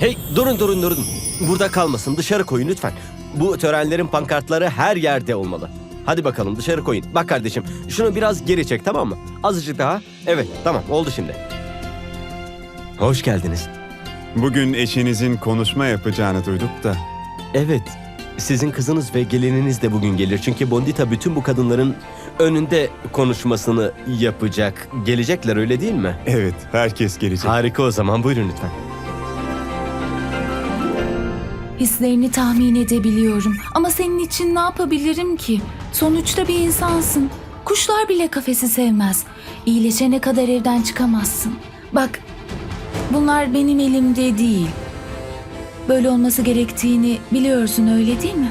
Hey durun durun durun. Burada kalmasın dışarı koyun lütfen. Bu törenlerin pankartları her yerde olmalı. Hadi bakalım dışarı koyun. Bak kardeşim şunu biraz geri çek tamam mı? Azıcık daha. Evet tamam oldu şimdi. Hoş geldiniz. Bugün eşinizin konuşma yapacağını duyduk da. Evet sizin kızınız ve gelininiz de bugün gelir. Çünkü Bondita bütün bu kadınların önünde konuşmasını yapacak. Gelecekler öyle değil mi? Evet, herkes gelecek. Harika o zaman buyurun lütfen. Hislerini tahmin edebiliyorum. Ama senin için ne yapabilirim ki? Sonuçta bir insansın. Kuşlar bile kafesi sevmez. İyileşene kadar evden çıkamazsın. Bak, bunlar benim elimde değil. Böyle olması gerektiğini biliyorsun öyle değil mi?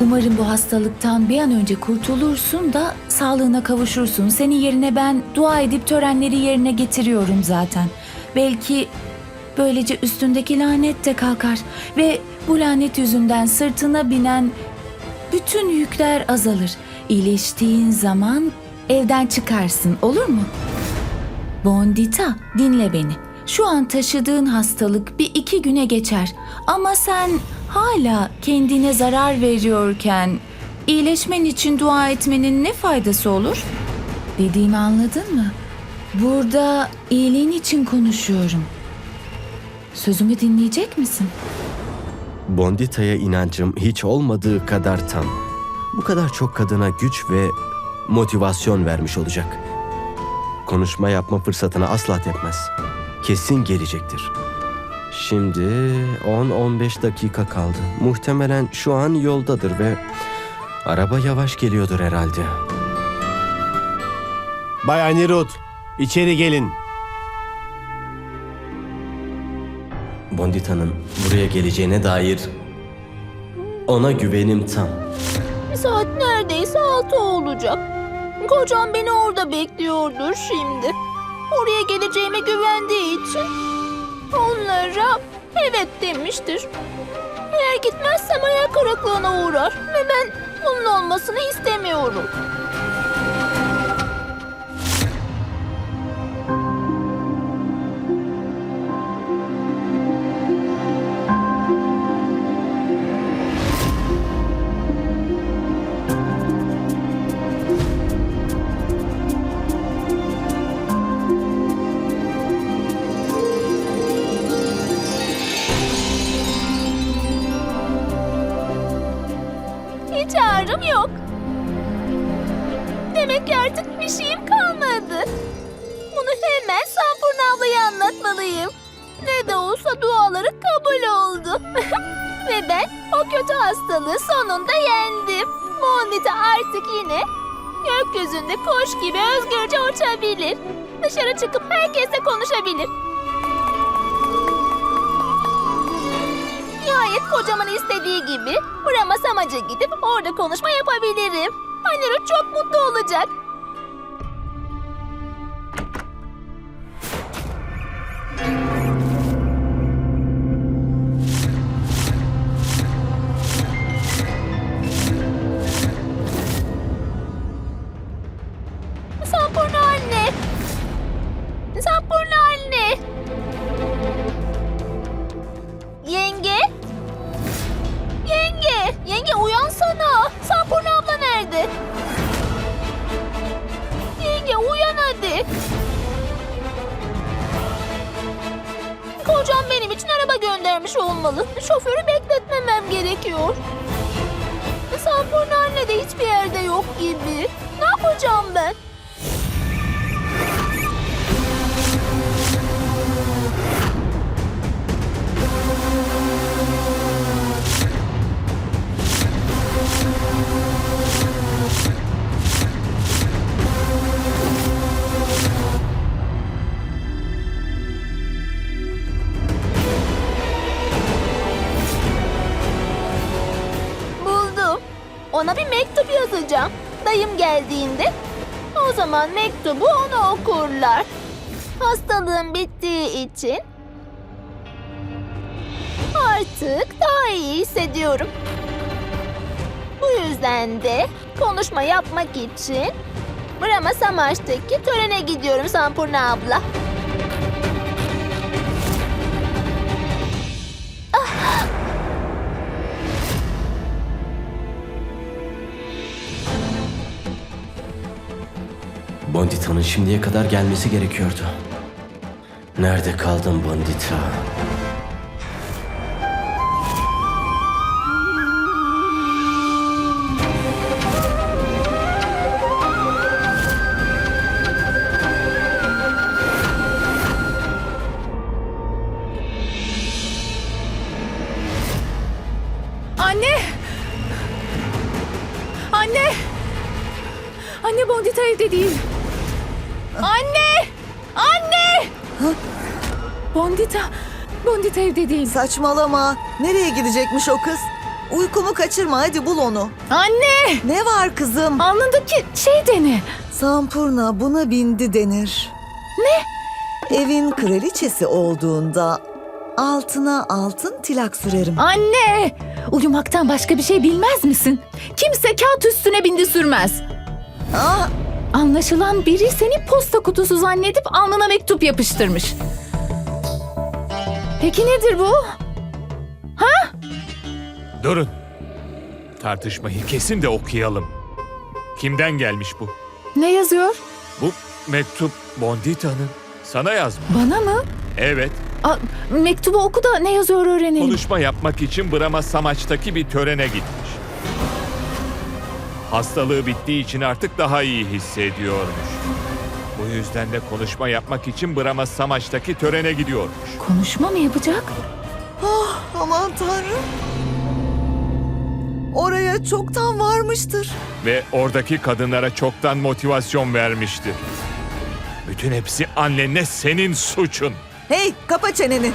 Umarım bu hastalıktan bir an önce kurtulursun da sağlığına kavuşursun. Senin yerine ben dua edip törenleri yerine getiriyorum zaten. Belki böylece üstündeki lanet de kalkar ve bu lanet yüzünden sırtına binen bütün yükler azalır. İyileştiğin zaman evden çıkarsın olur mu? Bondita dinle beni. Şu an taşıdığın hastalık bir iki güne geçer. Ama sen hala kendine zarar veriyorken iyileşmen için dua etmenin ne faydası olur? Dediğimi anladın mı? Burada iyiliğin için konuşuyorum. Sözümü dinleyecek misin? Bondita'ya inancım hiç olmadığı kadar tam. Bu kadar çok kadına güç ve motivasyon vermiş olacak. Konuşma yapma fırsatını asla tepmez. Kesin gelecektir. Şimdi 10-15 dakika kaldı. Muhtemelen şu an yoldadır ve araba yavaş geliyordur herhalde. Bay Anirud, içeri gelin. Bondita'nın buraya geleceğine dair ona güvenim tam. Saat neredeyse altı olacak. Kocam beni orada bekliyordur şimdi. Oraya geleceğime güvendiği için onlara evet demiştir. Eğer gitmezsem hayal kırıklığına uğrar ve ben bunun olmasını istemiyorum. Oldu. Ve ben o kötü hastalığı sonunda yendim. Monita artık yine gökyüzünde kuş gibi özgürce uçabilir. Dışarı çıkıp herkesle konuşabilir. Nihayet kocamın istediği gibi Brahma Samac'a gidip orada konuşma yapabilirim. Anirudh çok mutlu olacak. Geldiğinde o zaman mektubu ona okurlar. Hastalığım bittiği için artık daha iyi hissediyorum. Bu yüzden de konuşma yapmak için Brahma Samaş'taki törene gidiyorum Sampurna abla. Bondita'nın şimdiye kadar gelmesi gerekiyordu. Nerede kaldın Bondita? Evde değil. Saçmalama. Nereye gidecekmiş o kız? Uykumu kaçırma hadi bul onu. Anne! Ne var kızım? Alnındaki şey dene. Sampurna buna bindi denir. Ne? Evin kraliçesi olduğunda altına altın tilak sürerim. Anne! Uyumaktan başka bir şey bilmez misin? Kimse kağıt üstüne bindi sürmez. Ah, Anlaşılan biri seni posta kutusu zannedip alnına mektup yapıştırmış. Peki nedir bu? Durun. Tartışmayı kesin de okuyalım. Kimden gelmiş bu? Ne yazıyor? Bu mektup Bondita'nın. Sana yazmış. Bana mı? Evet. Aa, mektubu oku da ne yazıyor öğrenelim. Konuşma yapmak için Brahma Samaç'taki bir törene gitmiş. Hastalığı bittiği için artık daha iyi hissediyormuş. Bu yüzden de konuşma yapmak için Brahma Samaç'taki törene gidiyormuş. Konuşma mı yapacak? aman tanrım. Oraya çoktan varmıştır. Ve oradaki kadınlara çoktan motivasyon vermiştir. Bütün hepsi annenle senin suçun. Hey kapa çeneni.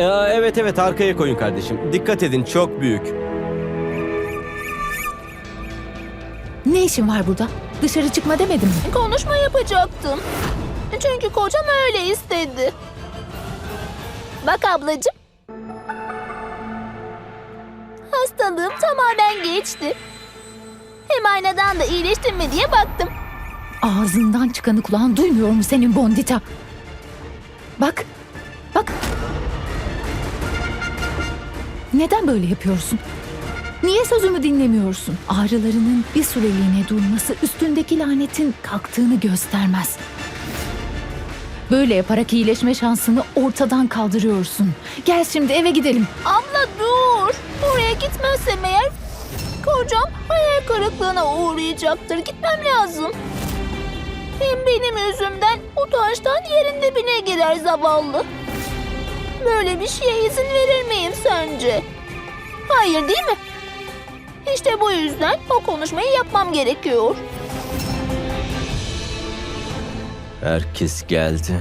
Ee, evet evet arkaya koyun kardeşim. Dikkat edin çok büyük. Ne işin var burada? Dışarı çıkma demedim mi? Konuşma yapacaktım. Çünkü kocam öyle istedi. Bak ablacığım. Hastalığım tamamen geçti. Hem aynadan da iyileştim mi diye baktım. Ağzından çıkanı kulağın duymuyor mu senin Bondita? Bak, bak. Neden böyle yapıyorsun? Niye sözümü dinlemiyorsun? Ağrılarının bir süreliğine durması üstündeki lanetin kalktığını göstermez. Böyle yaparak iyileşme şansını ortadan kaldırıyorsun. Gel şimdi eve gidelim. Abla dur. Oraya gitmezsem eğer kocam hayal kırıklığına uğrayacaktır. Gitmem lazım. Hem benim yüzümden utançtan yerin dibine girer zavallı. Böyle bir şeye izin verir miyim sence? Hayır değil mi? İşte bu yüzden o konuşmayı yapmam gerekiyor. Herkes geldi.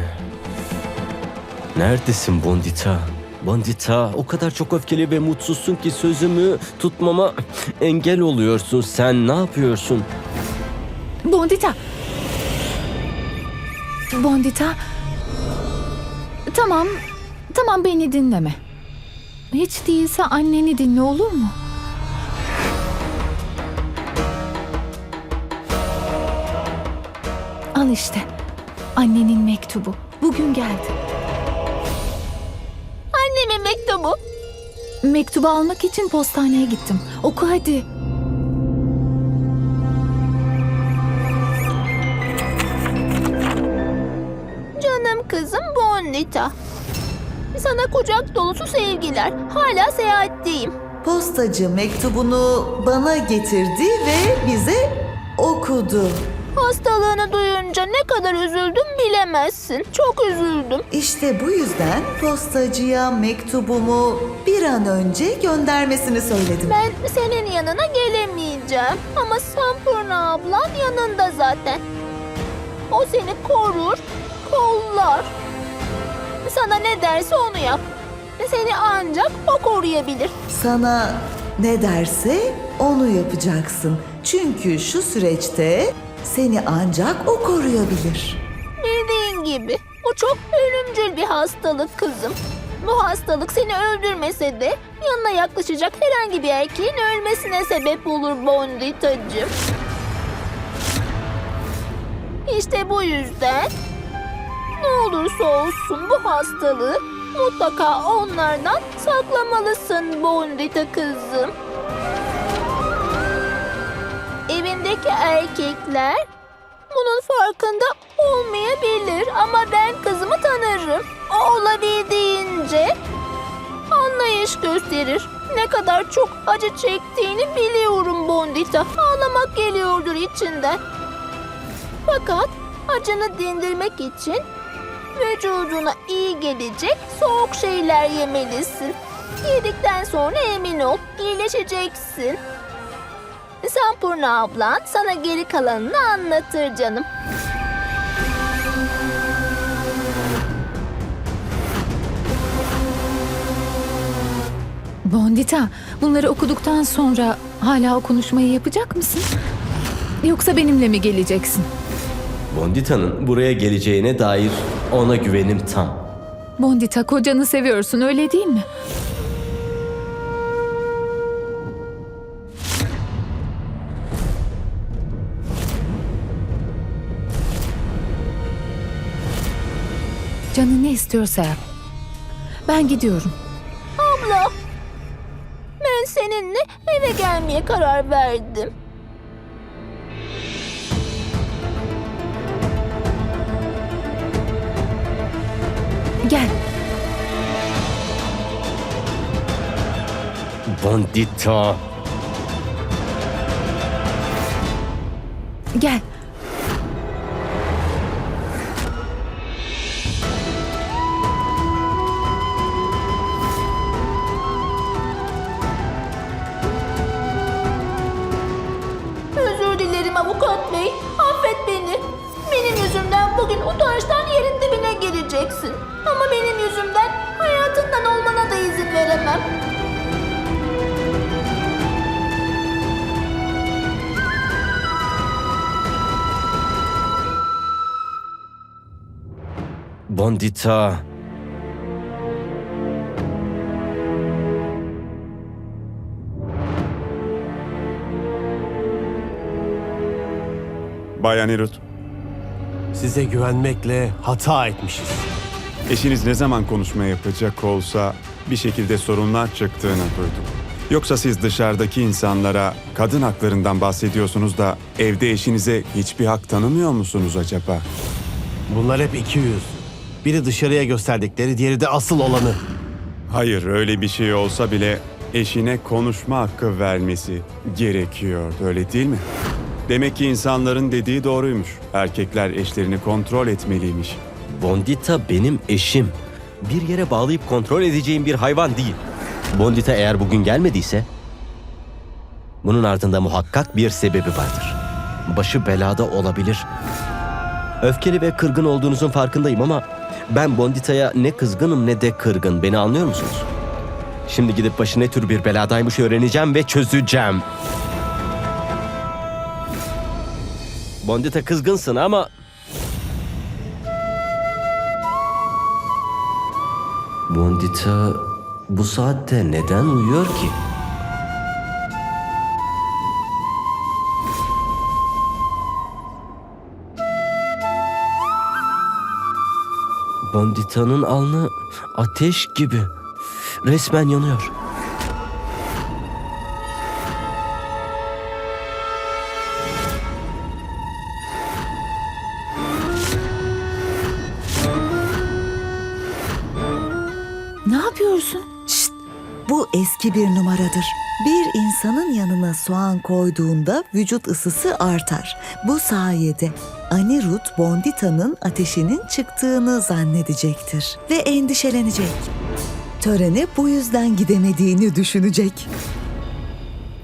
Neredesin Bondita? Bondita o kadar çok öfkeli ve mutsuzsun ki sözümü tutmama engel oluyorsun. Sen ne yapıyorsun? Bondita. Bondita. Tamam. Tamam beni dinleme. Hiç değilse anneni dinle olur mu? Al işte. Annenin mektubu. Bugün geldi. Annemin mektubu. Mektubu almak için postaneye gittim. Oku hadi. Canım kızım Bonita. Sana kucak dolusu sevgiler. Hala seyahatteyim. Postacı mektubunu bana getirdi ve bize okudu. Hastalığını duyunca ne kadar üzüldüm bilemezsin. Çok üzüldüm. İşte bu yüzden postacıya mektubumu bir an önce göndermesini söyledim. Ben senin yanına gelemeyeceğim. Ama Sampurna ablan yanında zaten. O seni korur, kollar. Sana ne derse onu yap. Seni ancak o koruyabilir. Sana ne derse onu yapacaksın. Çünkü şu süreçte seni ancak o koruyabilir. Bildiğin gibi bu çok ölümcül bir hastalık kızım. Bu hastalık seni öldürmese de yanına yaklaşacak herhangi bir erkeğin ölmesine sebep olur Bonditacığım. İşte bu yüzden ne olursa olsun bu hastalığı mutlaka onlardan saklamalısın Bondita kızım. Evindeki erkekler bunun farkında olmayabilir ama ben kızımı tanırım. O olabildiğince anlayış gösterir. Ne kadar çok acı çektiğini biliyorum Bondita. Ağlamak geliyordur içinden. Fakat acını dindirmek için vücuduna iyi gelecek soğuk şeyler yemelisin. Yedikten sonra emin ol iyileşeceksin. Sampurna ablan sana geri kalanını anlatır canım. Bondita, bunları okuduktan sonra hala o konuşmayı yapacak mısın? Yoksa benimle mi geleceksin? Bondita'nın buraya geleceğine dair ona güvenim tam. Bondita, kocanı seviyorsun öyle değil mi? Canın ne istiyorsa yap. Ben gidiyorum. Abla, ben seninle eve gelmeye karar verdim. Gel. Bondita. Gel. Dibine gireceksin. Ama benim yüzümden hayatından olmana da izin veremem. Bondita. Bayan Irut, Size güvenmekle hata etmişiz. eşiniz ne zaman konuşma yapacak olsa bir şekilde sorunlar çıktığını duydum. Yoksa siz dışarıdaki insanlara kadın haklarından bahsediyorsunuz da evde eşinize hiçbir hak tanımıyor musunuz acaba? Bunlar hep iki yüz. Biri dışarıya gösterdikleri, diğeri de asıl olanı. Hayır, öyle bir şey olsa bile eşine konuşma hakkı vermesi gerekiyor, öyle değil mi? Demek ki insanların dediği doğruymuş. Erkekler eşlerini kontrol etmeliymiş. Bondita benim eşim. Bir yere bağlayıp kontrol edeceğim bir hayvan değil. Bondita eğer bugün gelmediyse... Bunun ardında muhakkak bir sebebi vardır. Başı belada olabilir. Öfkeli ve kırgın olduğunuzun farkındayım ama... Ben Bondita'ya ne kızgınım ne de kırgın. Beni anlıyor musunuz? Şimdi gidip başı ne tür bir beladaymış öğreneceğim ve çözeceğim. Bondita kızgınsın ama Bondita bu saatte neden uyuyor ki? Bondita'nın alnı ateş gibi. Resmen yanıyor. Eski bir numaradır. Bir insanın yanına soğan koyduğunda vücut ısısı artar. Bu sayede Anirudh Bondita'nın ateşinin çıktığını zannedecektir ve endişelenecek. Törene bu yüzden gidemediğini düşünecek.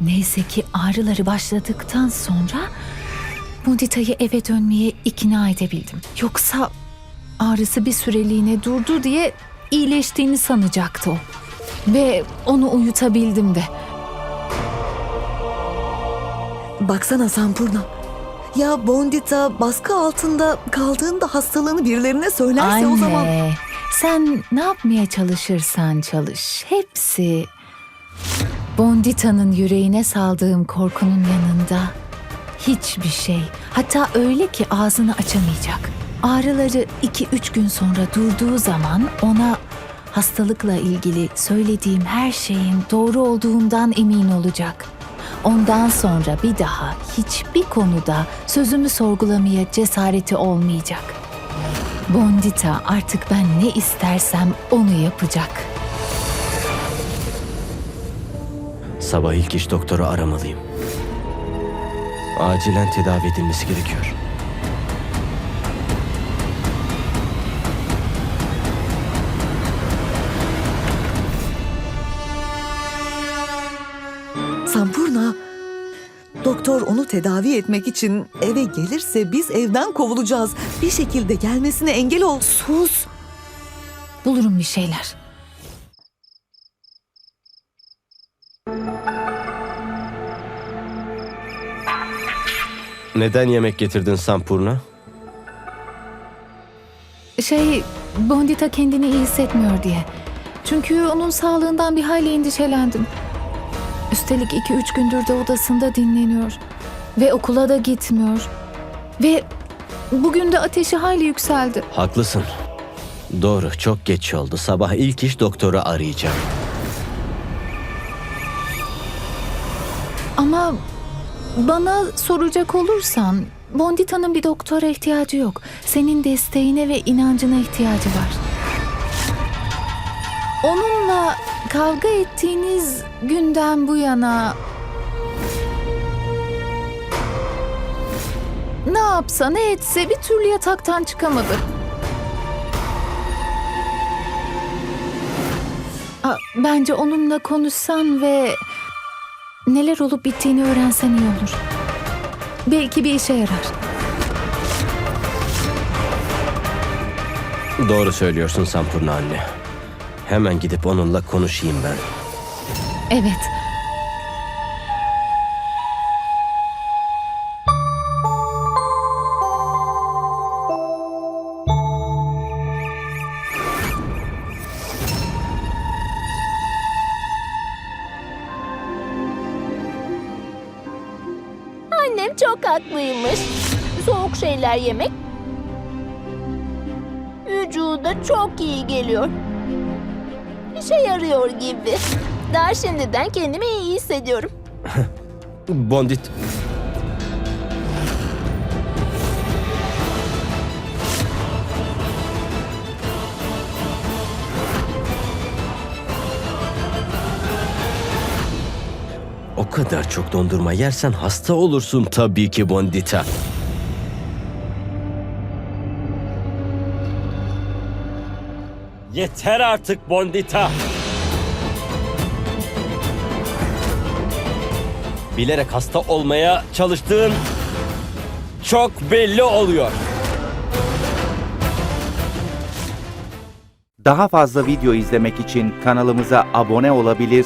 Neyse ki ağrıları başladıktan sonra Mudita'yı eve dönmeye ikna edebildim. Yoksa ağrısı bir süreliğine durdu diye iyileştiğini sanacaktı o. Ve onu uyutabildim de. Baksana Sampurna. Ya Bondita baskı altında kaldığında hastalığını birilerine söylerse o zaman... Anne, sen ne yapmaya çalışırsan çalış. Hepsi Bondita'nın yüreğine saldığım korkunun yanında. Hiçbir şey. Hatta öyle ki ağzını açamayacak. Ağrıları iki üç gün sonra durduğu zaman ona hastalıkla ilgili söylediğim her şeyin doğru olduğundan emin olacak. Ondan sonra bir daha hiçbir konuda sözümü sorgulamaya cesareti olmayacak. Bondita artık ben ne istersem onu yapacak. Sabah ilk iş doktoru aramalıyım. Acilen tedavi edilmesi gerekiyor. Tedavi etmek için eve gelirse biz evden kovulacağız. Bir şekilde gelmesine engel ol. Sus! Bulurum bir şeyler. Neden yemek getirdin Sampurna? Şey, Bondita kendini iyi hissetmiyor diye. Çünkü onun sağlığından bir hayli endişelendim. Üstelik iki üç gündür de odasında dinleniyor. Ve okula da gitmiyor. Ve bugün de ateşi hayli yükseldi. Haklısın. Doğru, çok geç oldu. Sabah ilk iş doktoru arayacağım. Ama bana soracak olursan Bondita'nın bir doktora ihtiyacı yok. Senin desteğine ve inancına ihtiyacı var. Onunla kavga ettiğiniz günden bu yana ne yapsa ne etse bir türlü yataktan çıkamadı. Aa, Bence onunla konuşsan ve neler olup bittiğini öğrensen iyi olur. Belki bir işe yarar. Doğru söylüyorsun Sampurna anne. Hemen gidip onunla konuşayım ben. Evet. Haklıymış. Soğuk şeyler yemek vücuda çok iyi geliyor. İşe yarıyor gibi. Daha şimdiden kendimi iyi hissediyorum. Bondit... O kadar çok dondurma yersen hasta olursun tabii ki Bondita. Yeter artık Bondita. Bilerek hasta olmaya çalıştığın çok belli oluyor. Daha fazla video izlemek için kanalımıza abone olabilir,